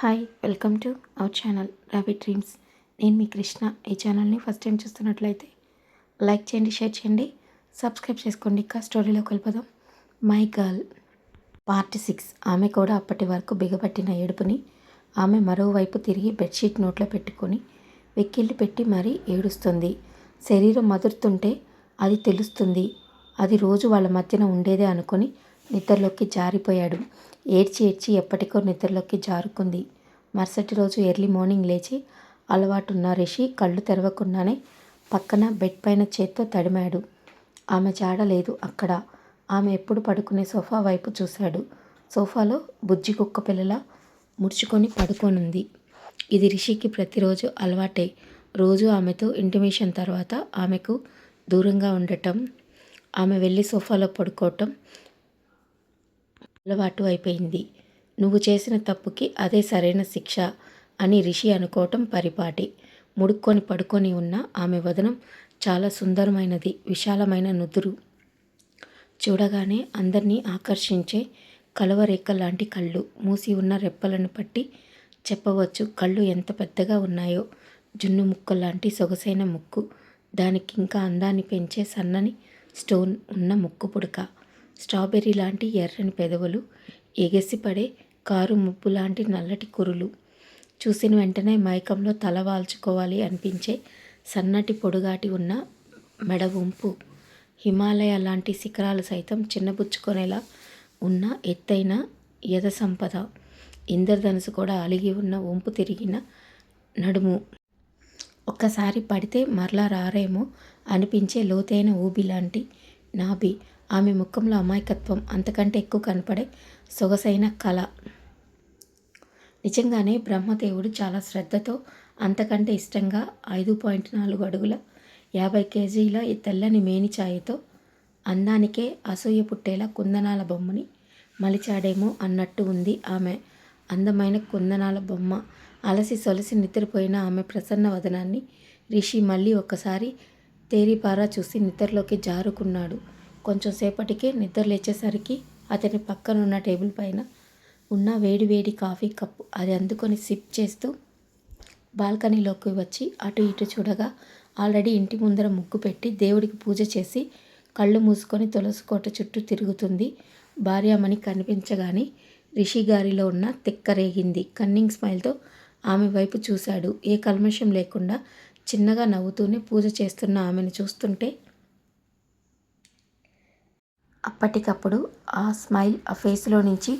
Hi welcome to our channel Ravi dreams నేను మీ కృష్ణ. ఈ ఛానల్ని ఫస్ట్ టైం చూస్తున్నట్లయితే లైక్ చేయండి షేర్ చేయండి సబ్స్క్రైబ్ చేసుకోండి. ఇంకా స్టోరీలో కలిపదాం మై గర్ల్ పార్ట్ సిక్స్ ఆమె కూడా అప్పటి వరకు బిగబట్టిన ఏడుపుని ఆమె మరోవైపు తిరిగి బెడ్షీట్ నోట్లో పెట్టుకొని వెక్కిళ్ళు పెట్టి మరీ ఏడుస్తుంది. శరీరం మదురుతుంటే అది తెలుస్తుంది. అది రోజు వాళ్ళ మధ్యన ఉండేదే అనుకొని నిద్రలోకి జారిపోయాడు. ఏడ్చి ఏడ్చి ఎప్పటికో నిద్రలోకి జారుకుంది. మరుసటి రోజు ఎర్లీ మార్నింగ్ లేచి అలవాటున్న రిషి కళ్ళు తెరవకుండానే పక్కన బెడ్ పైన చేత్తో తడిమాడు. ఆమె జాడ లేదు అక్కడ. ఆమె ఎప్పుడు పడుకునే సోఫా వైపు చూశాడు. సోఫాలో బుజ్జి కుక్క పిల్లల ముడుచుకొని పడుకోనుంది. ఇది రిషికి ప్రతిరోజు అలవాటే. రోజు ఆమెతో ఇంటిమేషన్ తర్వాత ఆమెకు దూరంగా ఉండటం ఆమె వెళ్ళి సోఫాలో పడుకోవటం అలవాటు అయిపోయింది. నువ్వు చేసిన తప్పుకి అదే సరైన శిక్ష అని రిషి అనుకోవటం పరిపాటి. ముడుక్కొని పడుకొని ఉన్న ఆమె వదనం చాలా సుందరమైనది విశాలమైన నుదురు. చూడగానే అందరినీ ఆకర్షించే కలవరేఖ లాంటి కళ్ళు మూసి ఉన్న రెప్పలను పట్టి చెప్పవచ్చు కళ్ళు ఎంత పెద్దగా ఉన్నాయో. జున్ను ముక్క లాంటి సొగసైన ముక్కు దానికి ఇంకా అందాన్ని పెంచే సన్నని స్టోన్ ఉన్న ముక్కు పుడక. స్ట్రాబెర్రీ లాంటి ఎర్రని పెదవులు ఎగసిపడే కారు ముప్పు లాంటి నల్లటి కురులు. చూసిన వెంటనే మైకంలో తల వాల్చుకోవాలి అనిపించే సన్నటి పొడుగాటి ఉన్న మెడ వంపు హిమాలయ లాంటి శిఖరాలు సైతం చిన్నబుచ్చుకునేలా ఉన్న ఎత్తైన యథ సంపద ఇంద్రధనుసు కూడా అలిగి ఉన్న వంపు తిరిగిన నడుము. ఒక్కసారి పడితే మరలా రారేమో అనిపించే లోతైన ఊబి లాంటి నాభి. ఆమె ముఖంలో అమాయకత్వం అంతకంటే ఎక్కువ కనపడే సొగసైన కళ. నిజంగానే బ్రహ్మదేవుడు చాలా శ్రద్ధతో అంతకంటే ఇష్టంగా ఐదు పాయింట్ నాలుగు అడుగుల యాభై కేజీల తెల్లని మేనిచాయతో అందానికే అసూయ పుట్టేలా కుందనాల బొమ్మని మలిచాడేమో అన్నట్టు ఉంది ఆమె. అందమైన కుందనాల బొమ్మ. అలసి సొలసి నిద్రపోయిన ఆమె ప్రసన్న వదనాన్ని రిషి మళ్ళీ ఒక్కసారి తేరిపారా చూసి నిద్రలోకి జారుకున్నాడు. కొంచెం సేపటికే నిద్ర లేచేసరికి అతని పక్కనున్న టేబుల్ పైన ఉన్న వేడి వేడి కాఫీ కప్పు అది అందుకొని సిప్ చేస్తూ బాల్కనీలోకి వచ్చి అటు ఇటు చూడగా ఆల్రెడీ ఇంటి ముందర ముగ్గు పెట్టి దేవుడికి పూజ చేసి కళ్ళు మూసుకొని తులసి కోట చుట్టూ తిరుగుతుంది. భార్యామణి కనిపించగానే రిషి గారిలో ఉన్న తిక్కరేగింది. కన్నింగ్ స్మైల్తో ఆమె వైపు చూశాడు. ఏ కల్మషం లేకుండా చిన్నగా నవ్వుతూనే పూజ చేస్తున్న ఆమెను చూస్తుంటే అప్పటికప్పుడు ఆ స్మైల్ ఆ ఫేస్లో నుంచి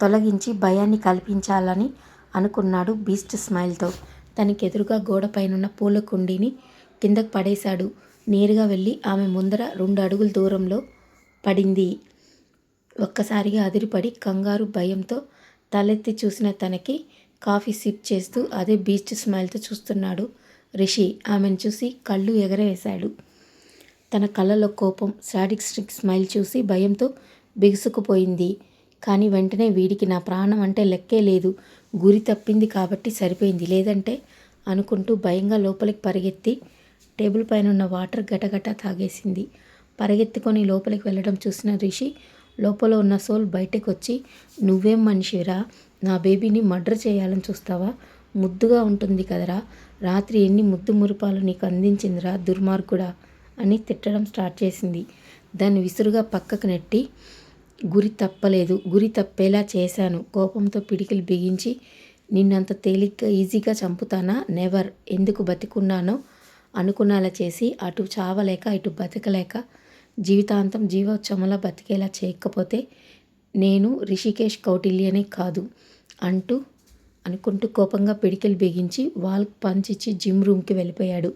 తొలగించి భయాన్ని కల్పించాలని అనుకున్నాడు బీస్ట్ స్మైల్తో. తనకి ఎదురుగా గోడపైనున్న పూల కుండీని కిందకు పడేశాడు. నేరుగా వెళ్ళి ఆమె ముందర రెండు అడుగుల దూరంలో పడింది. ఒక్కసారిగా అదిరిపడి కంగారు భయంతో తలెత్తి చూసిన తనకి కాఫీ సిప్ చేస్తూ అదే బీస్ట్ స్మైల్తో చూస్తున్నాడు రిషి. ఆమెను చూసి కళ్ళు ఎగరవేశాడు. తన కళ్ళలో కోపం స్ట్రిక్ స్మైల్ చూసి భయంతో బిగుసుకుపోయింది. కానీ వెంటనే వీడికి నా ప్రాణం అంటే లెక్కే లేదు. గురి తప్పింది కాబట్టి సరిపోయింది. లేదంటే అనుకుంటూ భయంగా లోపలికి పరిగెత్తి టేబుల్ పైన ఉన్న వాటర్ గటగట తాగేసింది. పరిగెత్తుకొని లోపలికి వెళ్ళడం చూసిన రిషి లోపల ఉన్న సోల్ బయటకు వచ్చి నువ్వేం మనిషిరా నా బేబీని మర్డర్ చేయాలని చూస్తావా? ముద్దుగా ఉంటుంది కదరా. రాత్రి ఎన్ని ముద్దు మురిపాలు నీకు అందించిందిరా దుర్మార్గుడా? అని తిట్టడం స్టార్ట్ చేసింది. దాన్ని విసురుగా పక్కకు నెట్టి గురి తప్పలేదు గురి తప్పేలా చేశాను. కోపంతో పిడికిలు బిగించి నిన్నంత తేలిగ్గా ఈజీగా చంపుతానా? నెవర్. ఎందుకు బతికున్నానో అనుకున్నలా చేసి అటు చావలేక ఇటు బతకలేక జీవితాంతం జీవోత్సవంలో బతికేలా చేయకపోతే నేను రిషికేష్ కౌటిల్యనే కాదు అంటూ అనుకుంటూ కోపంగా పిడికిలు బిగించి వాల్ పంచిచ్చి జిమ్ రూమ్కి వెళ్ళిపోయాడు.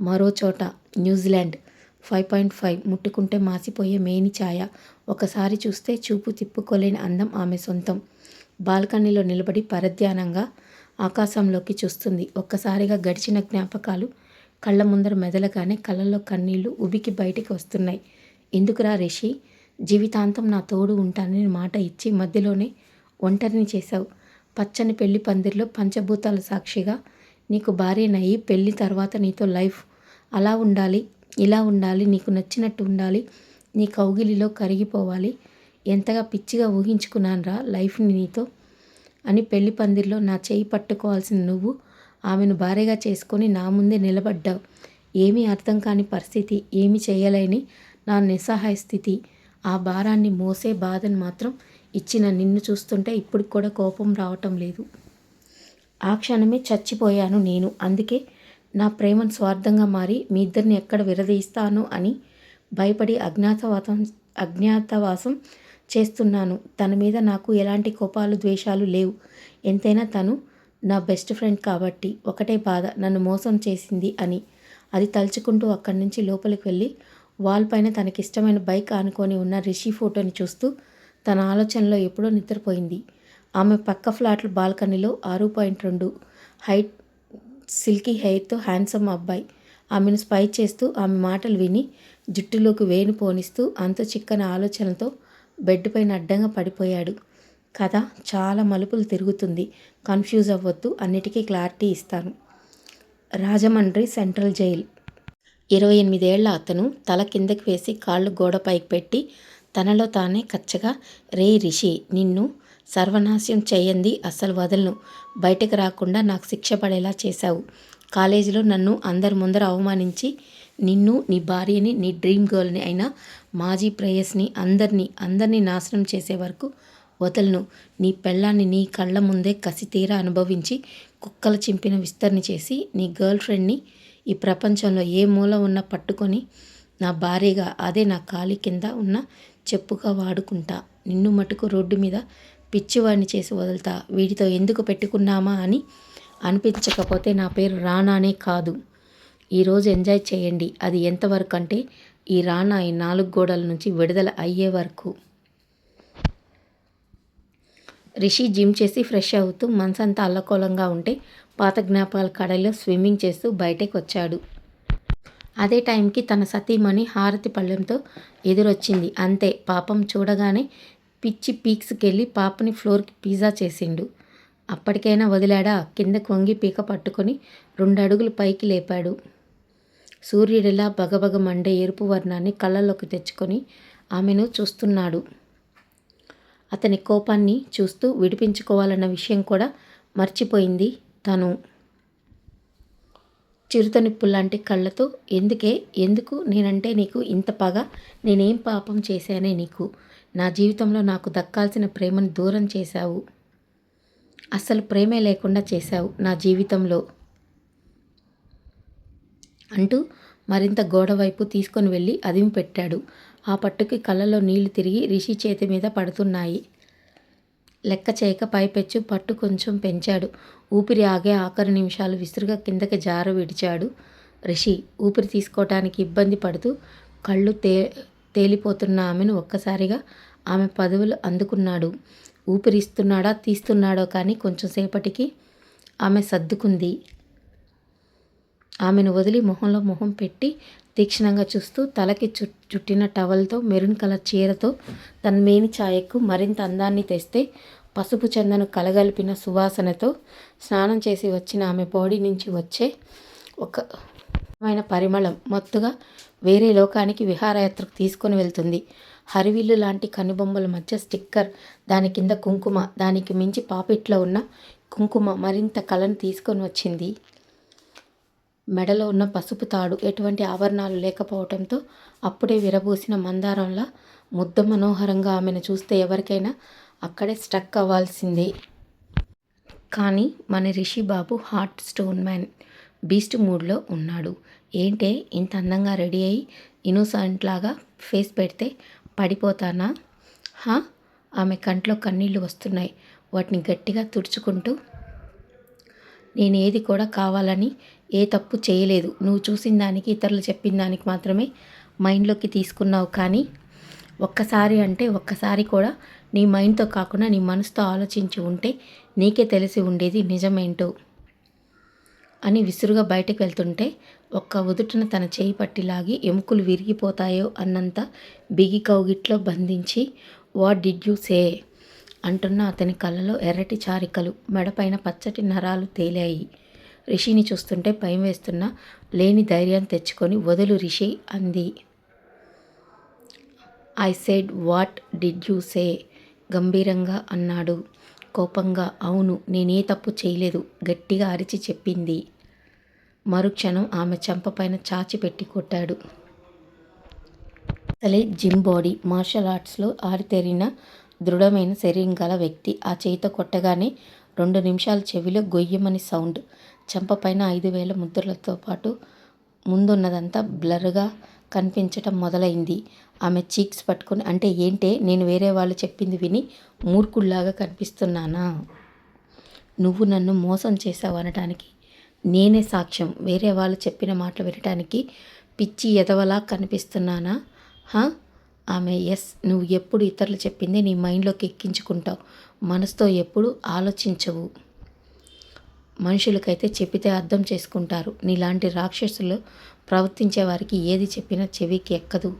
మరో చోట న్యూజిలాండ్ ఫైవ్ పాయింట్ ఫైవ్ ముట్టుకుంటే మాసిపోయే మేని ఛాయ. ఒకసారి చూస్తే చూపు తిప్పుకోలేని అందం ఆమె సొంతం. బాల్కనీలో నిలబడి పరధ్యానంగా ఆకాశంలోకి చూస్తుంది. ఒక్కసారిగా గడిచిన జ్ఞాపకాలు కళ్ళ ముందర మెదలగానే కళ్ళల్లో కన్నీళ్ళు ఉబికి బయటికి వస్తున్నాయి. ఎందుకురా రిషి? జీవితాంతం నా తోడు ఉంటానని మాట ఇచ్చి మధ్యలోనే ఒంటరిని చేశావు. పచ్చని పెళ్ళి పందిరిలో పంచభూతాల సాక్షిగా నీకు భార్యనయ్యి పెళ్ళి తర్వాత నీతో లైఫ్ అలా ఉండాలి ఇలా ఉండాలి నీకు నచ్చినట్టు ఉండాలి నీ కౌగిలిలో కరిగిపోవాలి. ఎంతగా పిచ్చిగా ఊహించుకున్నాను రా లైఫ్ని నీతో అని పెళ్ళి పందిర్లో నా చేయి పట్టుకోవాల్సిన నువ్వు ఆమెను భార్యగా చేసుకొని నా ముందే నిలబడ్డావు. ఏమీ అర్థం కాని పరిస్థితి ఏమి చేయలేని నా నిస్సహాయ స్థితి. ఆ భారాన్ని మోసే బాధను మాత్రం ఇచ్చిన నిన్ను చూస్తుంటే ఇప్పుడు కూడా కోపం రావటం లేదు. ఆ క్షణమే చచ్చిపోయాను నేను. అందుకే నా ప్రేమను స్వార్థంగా మారి మీ ఇద్దరిని ఎక్కడ విరదీస్తాను అని భయపడి అజ్ఞాతవాసం అజ్ఞాతవాసం చేస్తున్నాను. తన మీద నాకు ఎలాంటి కోపాలు ద్వేషాలు లేవు. ఎంతైనా తను నా బెస్ట్ ఫ్రెండ్ కాబట్టి ఒకటే బాధ నన్ను మోసం చేసింది అని. అది తలుచుకుంటూ అక్కడి నుంచి లోపలికి వెళ్ళి వాల్ పైన తనకిష్టమైన బైక్ ఆనుకొని ఉన్న రిషి ఫోటోని చూస్తూ తన ఆలోచనలో ఎప్పుడో నిద్రపోయింది. ఆమె పక్క ఫ్లాట్ల బాల్కనీలో ఆరు పాయింట్ రెండు హైట్ సిల్కీ హెయిర్తో హ్యాండ్సమ్ అబ్బాయి. ఆమెను స్పై చేస్తూ ఆమె మాటలు విని జుట్టులోకి వేణు పోనిస్తూ అంత చిక్కని ఆలోచనలతో బెడ్ పైన అడ్డంగా పడిపోయాడు. కథ చాలా మలుపులు తిరుగుతుంది. కన్ఫ్యూజ్ అవ్వద్దు అన్నిటికీ క్లారిటీ ఇస్తాను. Rajahmundry central jail. ఇరవై ఎనిమిదేళ్ళ అతను తల కిందకి వేసి కాళ్ళు గోడపైకి పెట్టి తనలో తానే కచ్చగా రే రిషి నిన్ను సర్వనాశం చేయంది అస్సలు వదలను. బయటకు రాకుండా నాకు శిక్ష పడేలా చేశావు. కాలేజీలో నన్ను అందరి ముందర అవమానించి నిన్ను నీ భార్యని నీ డ్రీమ్ గర్ల్ని అయినా మాజీ ప్రేయస్ని అందరినీ అందరినీ నాశనం చేసే వరకు వదలను. నీ పెళ్ళాన్ని నీ కళ్ళ ముందే కసి తీరా అనుభవించి కుక్కలు చింపిన విస్తరణ చేసి నీ గర్ల్ ఫ్రెండ్ని ఈ ప్రపంచంలో ఏ మూల ఉన్నా పట్టుకొని నా భార్యగా అదే నా కాలి కింద ఉన్న చెప్పుగా వాడుకుంటా. నిన్ను మటుకు రోడ్డు మీద పిచ్చివాడిని చేసి వదులుతా వీటితో ఎందుకు పెట్టుకున్నామా అని అనిపించకపోతే నా పేరు రానానే కాదు. ఈరోజు ఎంజాయ్ చేయండి. అది ఎంతవరకు అంటే ఈ రానా ఈ నాలుగు గోడల నుంచి విడుదల అయ్యే వరకు. రిషి జిమ్ చేసి ఫ్రెష్ అవుతూ మనసంతా అల్లకోలంగా ఉంటే పాత జ్ఞాపకాల కడలో స్విమ్మింగ్ చేస్తూ బయటకు వచ్చాడు. అదే టైంకి తన సతీమణి హారతి పళ్ళెంతో ఎదురొచ్చింది. అంతే పాపం చూడగానే పిచ్చి పీక్స్కెళ్ళి పాపని ఫ్లోర్కి పిజ్జా చేసిండు. అప్పటికైనా వదిలాడా? కిందకు వంగి పీక పట్టుకొని రెండు అడుగులు పైకి లేపాడు. సూర్యుడిలా బగబగ మండే ఎరుపు వర్ణాన్ని కళ్ళల్లోకి తెచ్చుకొని ఆమెను చూస్తున్నాడు. అతని కోపాన్ని చూస్తూ విడిపించుకోవాలన్న విషయం కూడా మర్చిపోయింది తను. చిరుతనిప్పు లాంటి కళ్ళతో ఎందుకే? ఎందుకు? నేనంటే నీకు ఇంత పగ? నేనేం పాపం చేశానే నీకు? నా జీవితంలో నాకు దక్కాల్సిన ప్రేమను దూరం చేశావు. అసలు ప్రేమే లేకుండా చేశావు నా జీవితంలో. అంటూ మరింత గోడ వైపు తీసుకొని వెళ్ళి అదిమి పెట్టాడు. ఆ పట్టుకి కళ్ళలో నీళ్ళు తిరిగి రిషి చేతి మీద పడుతున్నాయి. లెక్క చేయక పైపెచ్చు పట్టు కొంచెం పెంచాడు. ఊపిరి ఆగే ఆఖరి నిమిషాలు విసురుగా కిందకి జార విడిచాడు రిషి. ఊపిరి తీసుకోవటానికి ఇబ్బంది పడుతూ కళ్ళు తే తేలిపోతున్న ఆమెను ఒక్కసారిగా ఆమె పదవులు అందుకున్నాడు. ఊపిరిస్తున్నాడా తీస్తున్నాడో కానీ కొంచెం సేపటికి ఆమె సర్దుకుంది. ఆమెను వదిలి మొహంలో మొహం పెట్టి తీక్షణంగా చూస్తూ తలకి చు చుట్టిన టవల్తో మెరూన్ కలర్ చీరతో తన మేని ఛాయకు మరింత అందాన్ని తెస్తే పసుపు చందను కలగలిపిన సువాసనతో స్నానం చేసి వచ్చిన ఆమె బాడీ నుంచి వచ్చే ఒక రకమైన పరిమళం మత్తుగా వేరే లోకానికి విహారయాత్రకు తీసుకొని వెళ్తుంది. హరివిల్లు లాంటి కనుబొమ్మల మధ్య స్టిక్కర్ దాని కింద కుంకుమ దానికి మించి పాపిట్లో ఉన్న కుంకుమ మరింత కళను తీసుకొని వచ్చింది. మెడలో ఉన్న పసుపు తాడు ఎటువంటి ఆభరణాలు లేకపోవడంతో అప్పుడే విరబూసిన మందారంలా ముద్ద మనోహరంగా ఆమెను చూస్తే ఎవరికైనా అక్కడే స్ట్రక్ అవ్వాల్సిందే. కానీ మన రిషి బాబు హార్ట్ స్టోన్ మ్యాన్. బీస్ట్ మూడ్లో ఉన్నాడు. ఏంటే ఇంత అందంగా రెడీ అయ్యి ఇన్నోసెంట్ లాగా ఫేస్ పెడితే పడిపోతానా? హా? ఆమె కంట్లో కన్నీళ్ళు వస్తున్నాయి. వాటిని గట్టిగా తుడుచుకుంటూ నేను ఏది కూడా కావాలని ఏ తప్పు చేయలేదు. నువ్వు చూసిన దానికి ఇతరులు చెప్పిన దానికి మాత్రమే మైండ్లోకి తీసుకున్నావు కానీ ఒక్కసారి అంటే ఒక్కసారి కూడా నీ మైండ్తో కాకుండా నీ మనసుతో ఆలోచించి ఉంటే నీకే తెలిసి ఉండేది నిజమేంటో. అని విసురుగా బయటకు వెళ్తుంటే ఒక్క ఉదుటన తన చేయి పట్టిలాగి ఎముకలు విరిగిపోతాయో అన్నంత బిగి కౌగిట్లో బంధించి వాట్ డిడ్ యూ సే అంటున్న అతని కళ్ళలో ఎర్రటి చారికలు మెడపైన పచ్చటి నరాలు తేలాయి. రిషిని చూస్తుంటే భయం వేస్తున్న లేని ధైర్యం తెచ్చుకొని వదులు రిషి అంది. I said what did you say గంభీరంగా అన్నాడు. కోపంగా అవును నేనే తప్పు చేయలేదు గట్టిగా అరిచి చెప్పింది. మరుక్షణం ఆమె చెంపపైన చాచి పెట్టి కొట్టాడు. అసలే జిమ్ బాడీ మార్షల్ ఆర్ట్స్లో ఆరితేరిన దృఢమైన శరీరం గల వ్యక్తి ఆ చేత కొట్టగానే రెండు నిమిషాల చెవిలో గొయ్యమని సౌండ్ చెంపపైన ఐదు వేల ముద్రలతో పాటు ముందున్నదంతా బ్లర్గా కనిపించటం మొదలైంది. ఆమె చీక్స్ పట్టుకొని అంటే ఏంటే నేను వేరే వాళ్ళు చెప్పింది విని మూర్ఖుల్లాగా కనిపిస్తున్నానా? నువ్వు నన్ను మోసం చేసావు అనటానికి నేనే సాక్ష్యం. వేరే వాళ్ళు చెప్పిన మాటలు వినటానికి పిచ్చి ఎదవలా కనిపిస్తున్నానా? హా? ఆమె ఎస్. నువ్వు ఎప్పుడు ఇతరులు చెప్పింది నీ మైండ్లోకి ఎక్కించుకుంటావు. మనసుతో ఎప్పుడు ఆలోచించవు. మనుషులకైతే చెప్పితే అర్థం చేసుకుంటారు. నీలాంటి రాక్షసులు ప్రవర్తించే వారికి ఏది చెప్పినా చెవికి ఎక్కదు.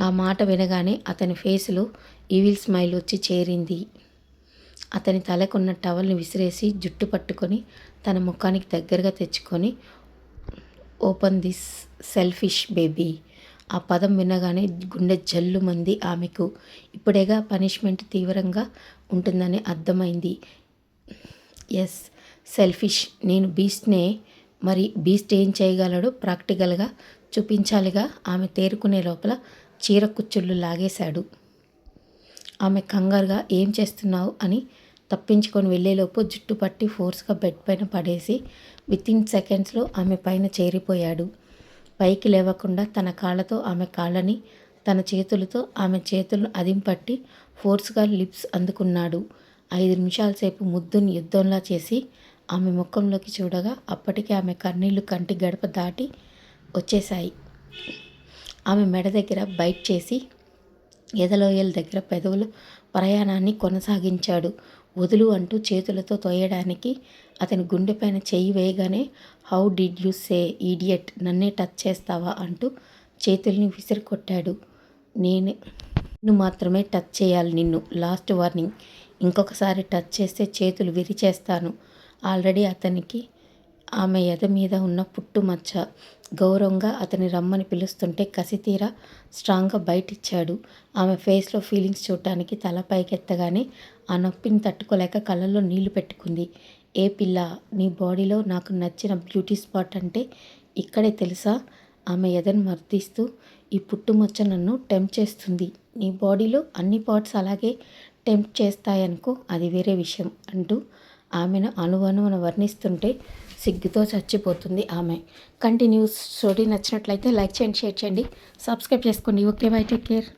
ఆ మాట వినగానే అతని ఫేస్లో ఈవిల్ స్మైల్ వచ్చి చేరింది. అతని తలకున్న టవల్ని విసిరేసి జుట్టు పట్టుకొని తన ముఖానికి దగ్గరగా తెచ్చుకొని ఓపెన్ దిస్ సెల్ఫిష్ బేబీ. ఆ పదం వినగానే గుండె జల్లు మంది ఆమెకు. ఇప్పుడేగా పనిష్మెంట్ తీవ్రంగా ఉంటుందని అర్థమైంది. Yes selfish. నేను బీస్ట్నే మరి బీస్ట్ ఏం చేయగలడో ప్రాక్టికల్గా చూపించాలిగా. ఆమె తేరుకునే లోపల చీర కుచ్చుళ్ళు లాగేశాడు. ఆమె కంగారుగా ఏం చేస్తున్నావు? అని తప్పించుకొని వెళ్ళేలోపు జుట్టు పట్టి ఫోర్స్గా బెడ్ పైన పడేసి వితిన్ సెకండ్స్లో ఆమె పైన చేరిపోయాడు. పైకి లేవకుండా తన కాళ్ళతో ఆమె కాళ్ళని తన చేతులతో ఆమె చేతులను అదింపట్టి ఫోర్స్గా లిప్స్ అందుకున్నాడు. ఐదు నిమిషాల సేపు ముద్దుని యుద్ధంలా చేసి ఆమె ముఖంలోకి చూడగా అప్పటికే ఆమె కన్నీళ్ళు కంటి గడప దాటి వచ్చేశాయి. ఆమె మెడ దగ్గర బైట్ చేసి ఎదలోయల దగ్గర పెదవులు ప్రయాణాన్ని కొనసాగించాడు. వదులు అంటూ చేతులతో తోయడానికి అతని గుండెపైన చేయి వేయగానే how did you say idiot నన్నే టచ్ చేస్తావా? అంటూ చేతుల్ని విసిరికొట్టాడు. నేనే నిన్ను మాత్రమే టచ్ చేయాలి నిన్ను. Last warning. ఇంకొకసారి టచ్ చేస్తే చేతులు విరిచేస్తాను. ఆల్రెడీ అతనికి ఆమె ఎద మీద ఉన్న పుట్టుమచ్చ గౌరవంగా అతని రమ్మని పిలుస్తుంటే కసితీరా స్ట్రాంగ్గా బయటిచ్చాడు. ఆమె ఫేస్లో ఫీలింగ్స్ చూడటానికి తల పైకెత్తగానే ఆ నొప్పిని తట్టుకోలేక కళ్ళల్లో నీళ్ళు పెట్టుకుంది. ఏ పిల్ల నీ బాడీలో నాకు నచ్చిన బ్యూటీ స్పాట్ అంటే ఇక్కడే తెలుసా ఆమె ఎదను మర్దిస్తూ ఈ పుట్టుమచ్చ నన్ను టెంప్ చేస్తుంది. నీ బాడీలో అన్ని పార్ట్స్ అలాగే టెంప్ట్ చేస్తాయనుకో అది వేరే విషయం అంటూ ఆమెను అనువనువున వర్ణిస్తుంటే సిగ్గుతో చచ్చిపోతుంది ఆమె. కంటిన్యూస్ స్టోరీ నచ్చినట్లయితే లైక్ చేయండి షేర్ చేయండి సబ్స్క్రైబ్ చేసుకోండి. Okay bye take care.